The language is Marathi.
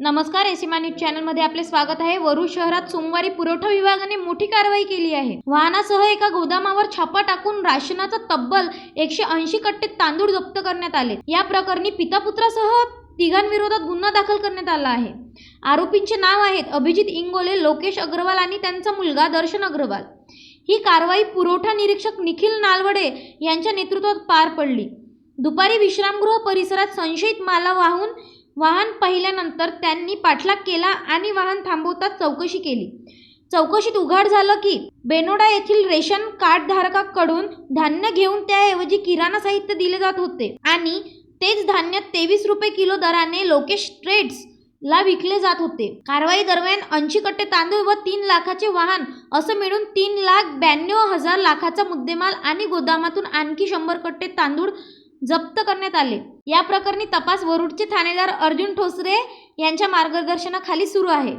नमस्कार एसीमा न्यूज चॅनलमध्ये आपले स्वागत आहे. वरुड शहरात सोमवारी पुरवठा विभागाने मोठी कारवाई केली आहे. वाहनासह एका गोदामावर छापा टाकून राशनाचा तब्बल एकशे ऐंशी कट्टे तांदूळ जप्त करण्यात आले. या प्रकरणी पिता पुत्रासह तिघांविरोधात गुन्हा दाखल करण्यात आला आहे. आरोपींचे नाव आहेत अभिजित इंगोले लोकेश अग्रवाल आणि त्यांचा मुलगा दर्शन अग्रवाल. ही कारवाई पुरवठा निरीक्षक निखिल नालवडे यांच्या नेतृत्वात पार पडली. दुपारी विश्रामगृह परिसरात संशयित माला वाहून वाहन पाहिल्यानंतर त्यांनी पाठलाग केला आणि वाहन थांबवताच चौकशी केली. चौकशीत उघड झालं की बेनोडा येथील रेशन कार्ड धारकाकडून धान्य घेऊन त्याऐवजी किराणा साहित्य दिले जात होते आणि तेच धान्य तेवीस रुपये किलो दराने लोकेश ट्रेड्स ला विकले जात होते. कारवाई दरम्यान ऐंशी कट्टे तांदूळ व तीन लाखाचे वाहन असं मिळून तीन लाख ब्याण्णव हजार लाखाचा मुद्देमाल आणि गोदामातून आणखी शंभर कट्टे तांदूळ जप्त करण्यात आले. या प्रकरणी तपास वरुडचे ठाणेदार अर्जुन ठोसरे यांच्या मार्गदर्शनाखाली सुरू आहे.